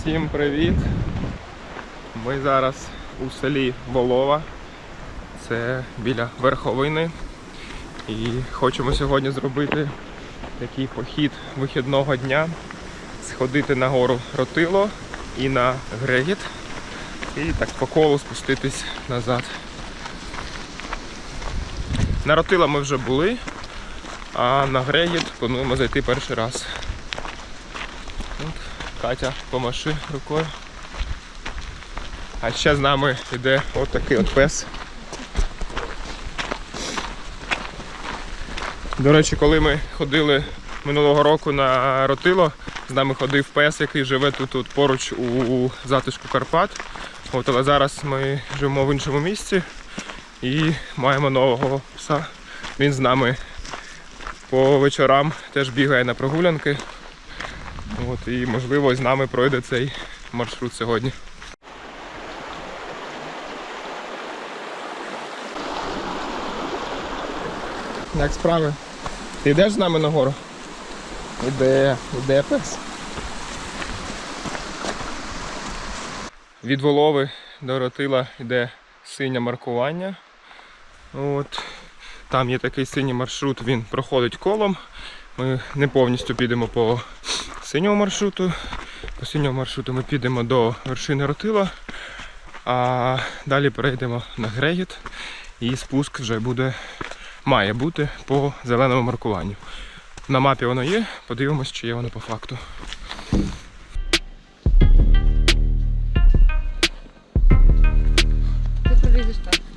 Всім привіт! Ми зараз у селі Волова. Це біля верховини. І хочемо сьогодні зробити такий похід вихідного дня, сходити на гору Ротило і на Грегіт. І так по колу спуститись назад. На Ротило ми вже були, а на Грегіт плануємо зайти перший раз. От, Катя, помаши рукою. А ще з нами йде от от пес. До речі, коли ми ходили минулого року на Ротило, з нами ходив пес, який живе тут, тут поруч у затишку Карпат. От, але зараз ми живемо в іншому місці і маємо нового пса. Він з нами по вечорам теж бігає на прогулянки. От, і можливо з нами пройде цей маршрут сьогодні. Як справи? Ти йдеш з нами на гору? Іде, іде пес. Від Волови до Ротила йде синє маркування. От. Там є такий синій маршрут, він проходить колом. Ми не повністю підемо по синьому маршруту. По синьому маршруту ми підемо до вершини Ротила, а далі перейдемо на Грегіт і спуск вже буде, має бути по зеленому маркуванню. На мапі воно є, подивимось, чи є воно по факту. Ти пролізеш так.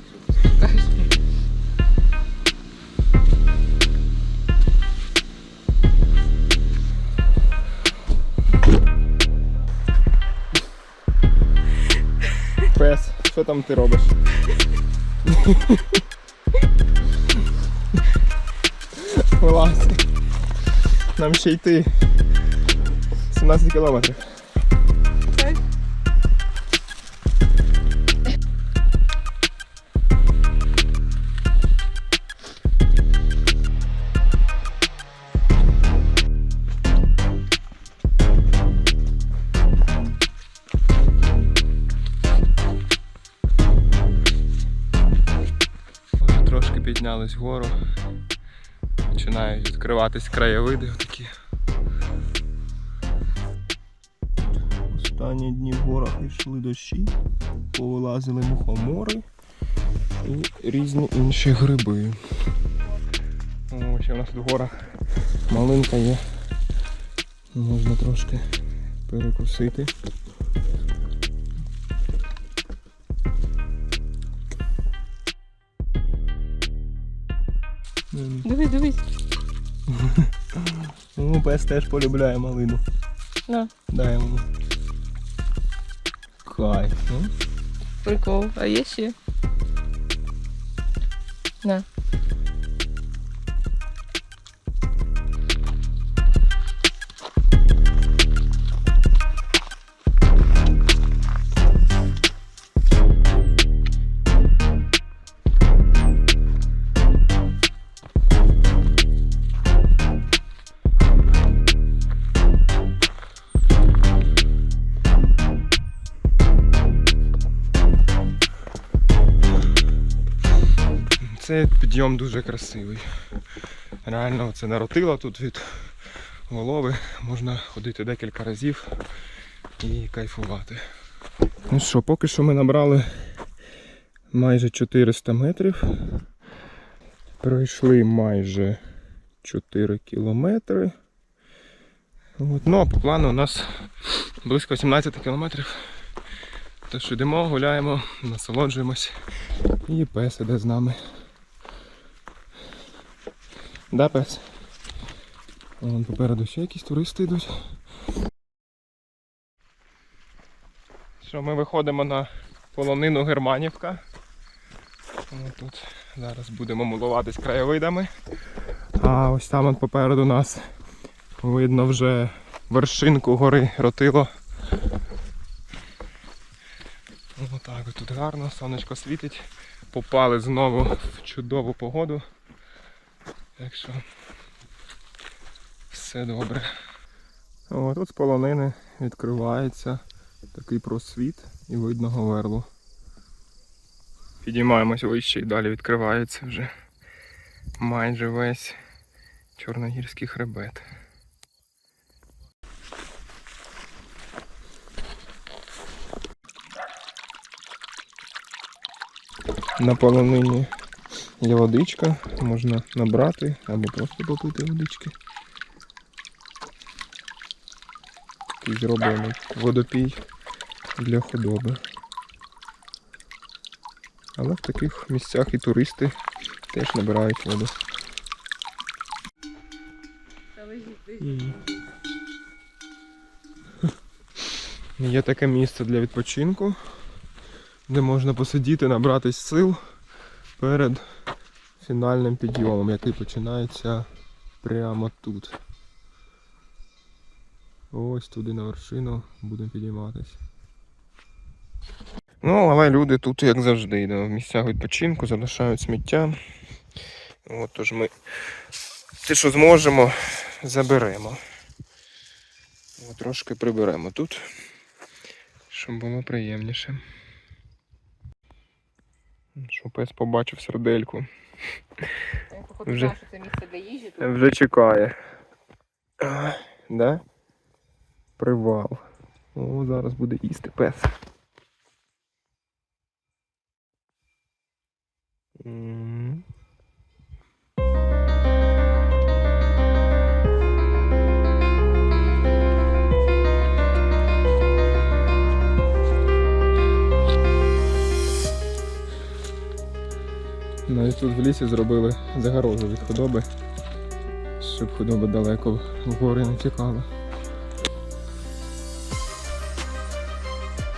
Що там ти робиш? Вилазь. Нам ще йти 17 кілометрів. Піднялись вгору. Починають відкриватись краєвиди такі. Останні дні в горах йшли дощі, повилазили мухомори і різні інші гриби. О, ще у нас тут в горах малинка є. Можна трошки перекусити. Дивись, дивись. Ну, пес теж полюбляє малину. На, Дай йому. Кайф. ну. прикол. А є ще? На. Цей підйом дуже красивий. Реально це наротило тут від голови. Можна ходити декілька разів і кайфувати. Ну що, поки що ми набрали майже 400 метрів. Пройшли майже 4 кілометри. От. Ну а по плану у нас близько 17 кілометрів. Тож йдемо, гуляємо, насолоджуємось. І пес іде з нами. Да, пес? Вон попереду ще якісь туристи йдуть. Що, ми виходимо на полонину Германівка. О, Тут зараз будемо милуватись краєвидами. А ось там он попереду нас видно вже вершинку гори Ротило. Отак от тут гарно, сонечко світить. Попали знову в чудову погоду. Так що все добре. О, тут з полонини відкривається такий просвіт і видно говерло. Підіймаємось вище і далі відкривається вже майже весь чорногірський хребет. На полонині є водичка, можна набрати або просто попити водички. Такий зроблений водопій для худоби. Але в таких місцях і туристи теж набирають воду. Є таке місце для відпочинку, де можна посидіти, набратись сил перед фінальним підйомом, який починається прямо тут. Ось туди на вершину будемо підійматися. Ну, але люди тут, як завжди, в місцях відпочинку залишають сміття. От, тож ми те, що зможемо, заберемо. От, трошки приберемо тут, щоб було приємніше. Що пес побачив сердельку. Я походу Вже- що це місце для їжі тут. Вже чекає. Да? Привал. О, зараз буде їсти пес. М. тут в лісі зробили загорожу від худоби, щоб худоба далеко в гори не тікала.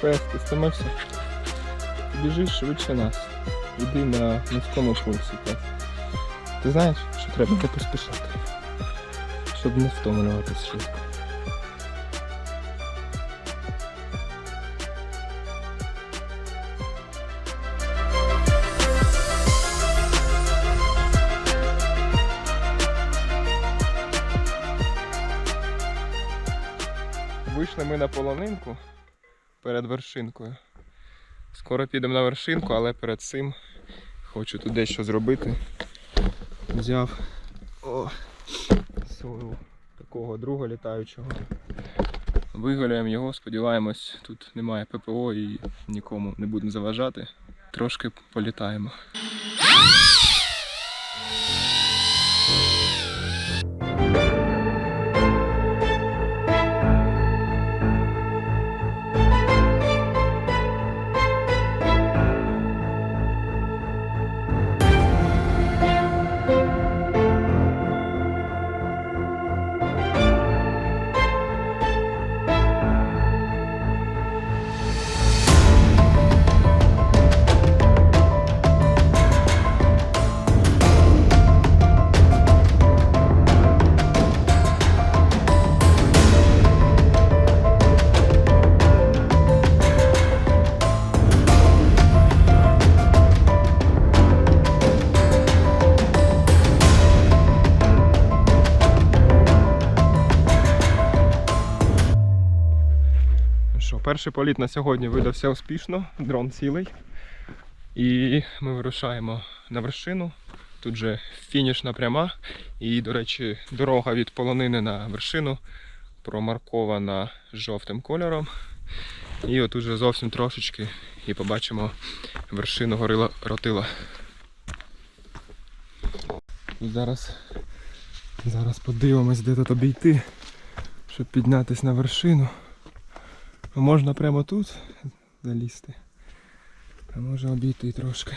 Пес, ти стомився? Біжиш швидше нас. Іди на низькому пульсі, пес. Ти знаєш, що треба поспішати, щоб не втомлюватись швидко. Вийшли ми на полонинку перед вершинкою. Скоро підемо на вершинку, але перед цим хочу тут дещо зробити. Взяв о, свого такого друга літаючого. Виголюємо його, сподіваємось, тут немає ППО і нікому не будемо заважати. Трошки політаємо. Перший політ на сьогодні видався успішно, дрон цілий. І ми вирушаємо на вершину. Тут же фінішна пряма. І, до речі, дорога від полонини на вершину промаркована жовтим кольором. І отут же зовсім трошечки і побачимо вершину гори Ротила. Зараз, зараз подивимось, де тут обійти, щоб піднятися на вершину. Можна прямо тут залізти. А може обійти трошки.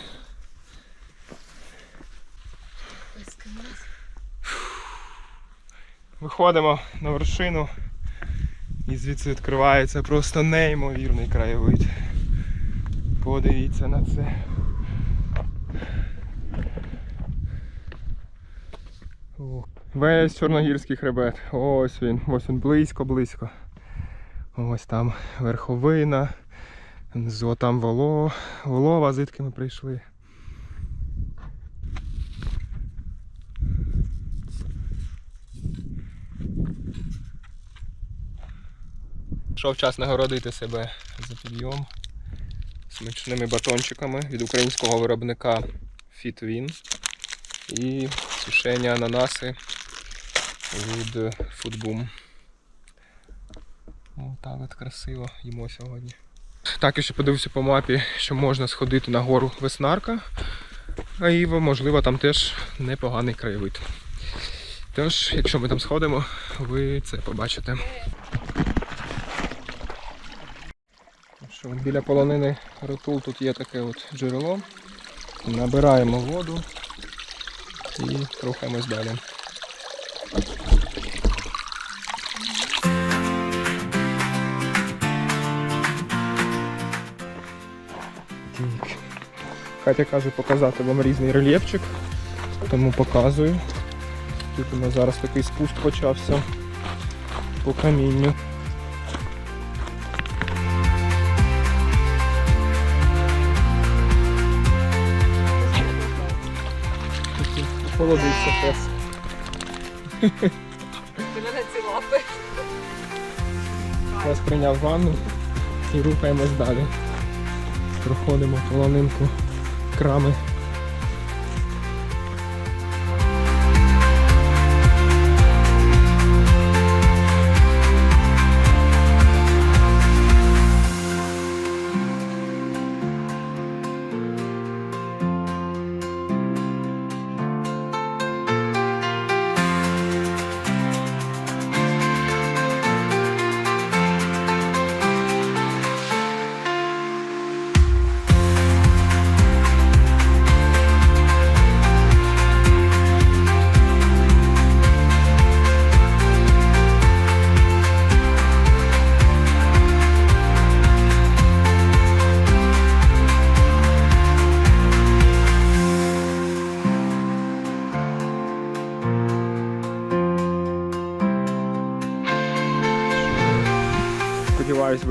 Виходимо на вершину і звідси відкривається просто неймовірний краєвид. Подивіться на це. Весь чорногірський хребет. Ось він, ось він близько-близько. Ось там верховина, внизу там воло, волова, звідки ми прийшли. Прийшов час нагородити себе за підйом смачними батончиками від українського виробника FitWin і сушені ананаси від Foodboom. Отак от красиво їмо сьогодні. Так, я ще подивився по мапі, що можна сходити на гору Веснарка. І можливо там теж непоганий краєвид. Тож, якщо ми там сходимо, ви це побачите. Що, біля полонини Ротул тут є таке от джерело. Набираємо воду і рухаємось далі. Катя каже показати вам різний рельєфчик, тому показую. Тут у нас зараз такий спуск почався по камінню. Холодиться пес. Мене ці лапи. Пес прийняв ванну і рухаємось далі. Проходимо полонинку крами.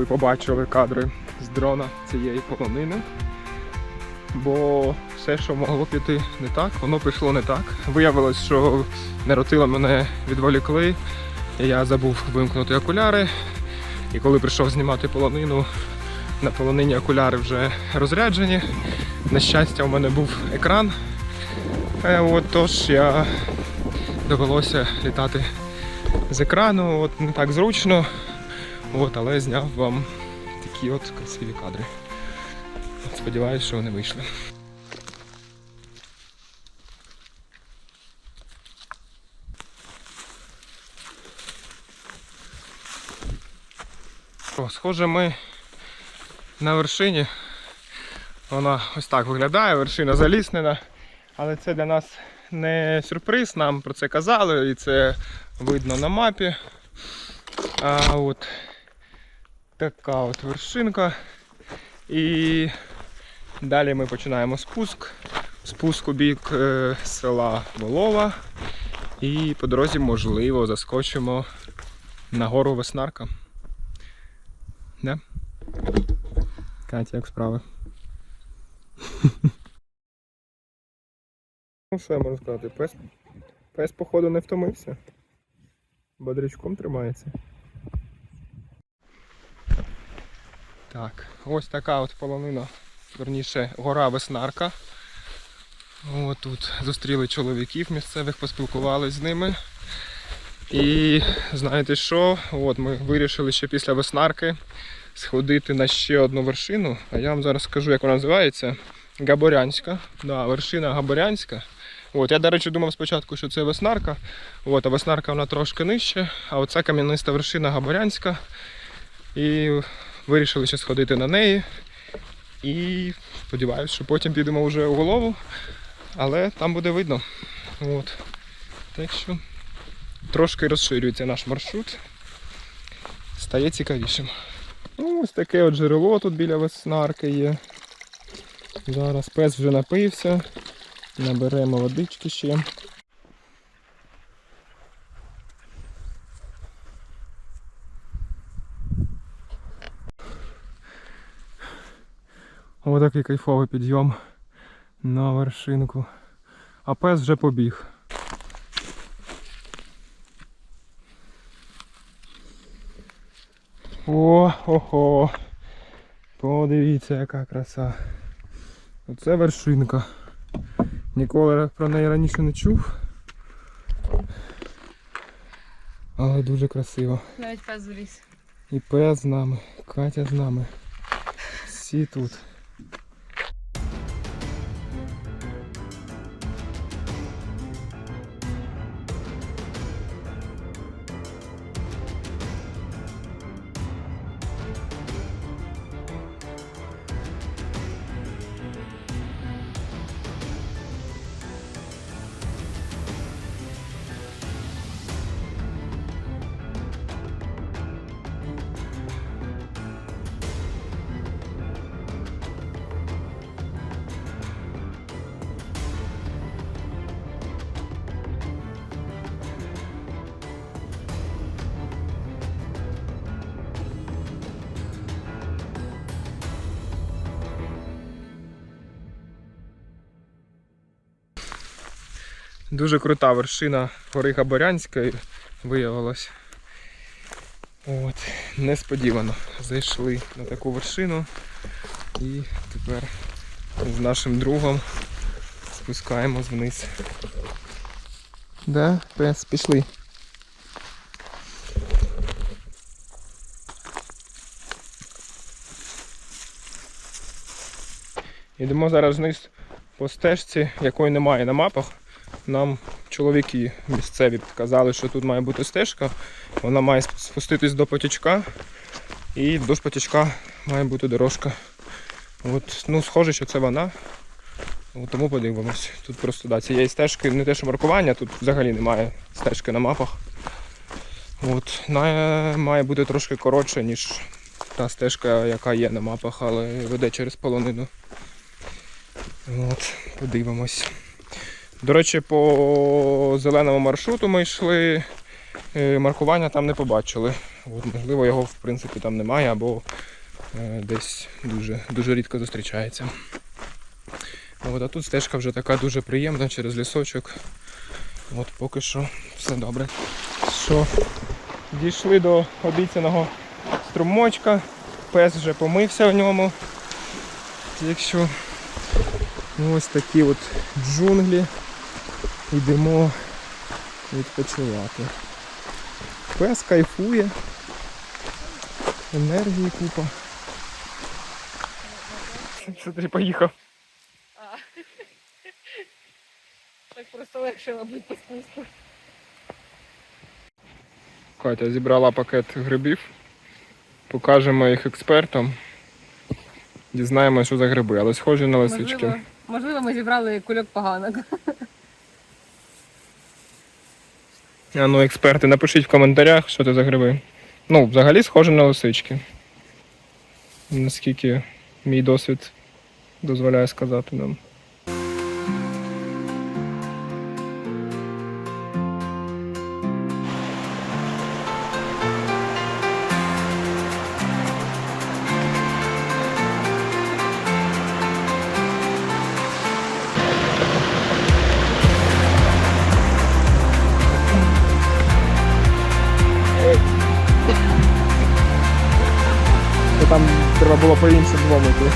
Побачили кадри з дрона цієї полонини. Бо все, що могло піти не так, воно пішло не так. Виявилось, що неротила мене відволікли. Я забув вимкнути окуляри. І коли прийшов знімати полонину, на полонині окуляри вже розряджені. На щастя, у мене був екран. Е, От, я довелося літати з екрану. От, не так зручно. От, але зняв вам такі от красиві кадри. Сподіваюсь, що вони вийшли. О, схоже, ми на вершині. Вона ось так виглядає, вершина заліснена. Але це для нас не сюрприз, нам про це казали і це видно на мапі. А от така от вершинка. І далі ми починаємо спуск. Спуск у бік е, села Волова. І по дорозі, можливо, заскочимо на гору Веснарка. Не? Катя, як справи? Ну, що я можу сказати? Пес, пес походу не втомився. Бодрячком тримається. Так, ось така от полонина, верніше, гора Веснарка. От тут зустріли чоловіків місцевих, поспілкувалися з ними. І знаєте що? От ми вирішили ще після Веснарки сходити на ще одну вершину. А я вам зараз скажу, як вона називається. Габорянська. Да, вершина Габорянська. От, я, до речі, думав спочатку, що це Веснарка. От, а Веснарка вона трошки нижче, а оця кам'яниста вершина Габорянська. І вирішили ще сходити на неї. І сподіваюся, що потім підемо вже у голову, але там буде видно. От. Так що трошки розширюється наш маршрут. Стає цікавішим. Ну, ось таке от джерело тут біля веснарки є. Зараз пес вже напився. Наберемо водички ще. Ось такий кайфовий підйом на вершинку. А пес вже побіг. О, ого. Подивіться, яка краса. Оце вершинка. Ніколи про неї раніше не чув. Але дуже красиво. Навіть пес заліз. І пес з нами, Катя з нами. Всі тут. Дуже крута вершина гори Габарянської виявилась. От, несподівано зайшли на таку вершину і тепер з нашим другом спускаємось вниз. Да, пес, пішли. Йдемо зараз вниз по стежці, якої немає на мапах. Нам чоловіки місцеві підказали, що тут має бути стежка. Вона має спуститись до потічка. І вздовж потічка має бути дорожка. От, ну, схоже, що це вона. От, тому подивимось. Тут просто да, цієї стежки не те, що маркування, тут взагалі немає стежки на мапах. От, має бути трошки коротше, ніж та стежка, яка є на мапах, але веде через полонину. От, подивимось. До речі, по зеленому маршруту ми йшли. е, Маркування там не побачили. От, можливо, його в принципі там немає або е, десь дуже, дуже рідко зустрічається. От, а тут стежка вже така дуже приємна через лісочок. От поки що все добре. Що, дійшли до обіцяного струмочка. Пес вже помився в ньому. Якщо ось такі от джунглі. Йдемо відпочивати. Пес кайфує. Енергії купа. Що ти поїхав? Так просто легше, мабуть, по спуску. Катя зібрала пакет грибів. Покажемо їх експертам. Дізнаємося, що за гриби, але схожі на лисички. Можливо, можливо, ми зібрали кульок поганок. А ну, експерти, напишіть в коментарях, що це за гриби. Ну, взагалі схоже на лисички. Наскільки мій досвід дозволяє сказати нам. Було по-іншому двомити.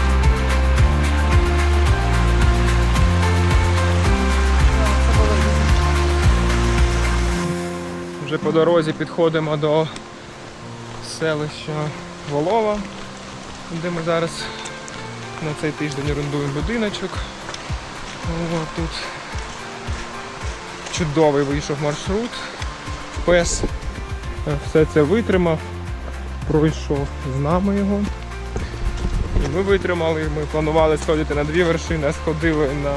Вже по дорозі підходимо до селища Волова, де ми зараз на цей тиждень орендуємо будиночок. О, тут чудовий вийшов маршрут. Пес все це витримав, пройшов з нами його. Ми витримали, ми планували сходити на дві вершини, а сходили на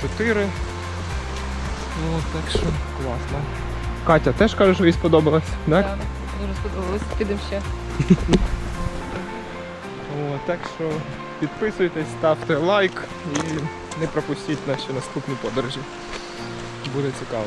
чотири. Ну, так що класно. Катя теж каже, що їй сподобалось, так? Так, Дуже сподобалось. Підемо ще. О, так що підписуйтесь, ставте лайк і не пропустіть наші наступні подорожі. Буде цікаво.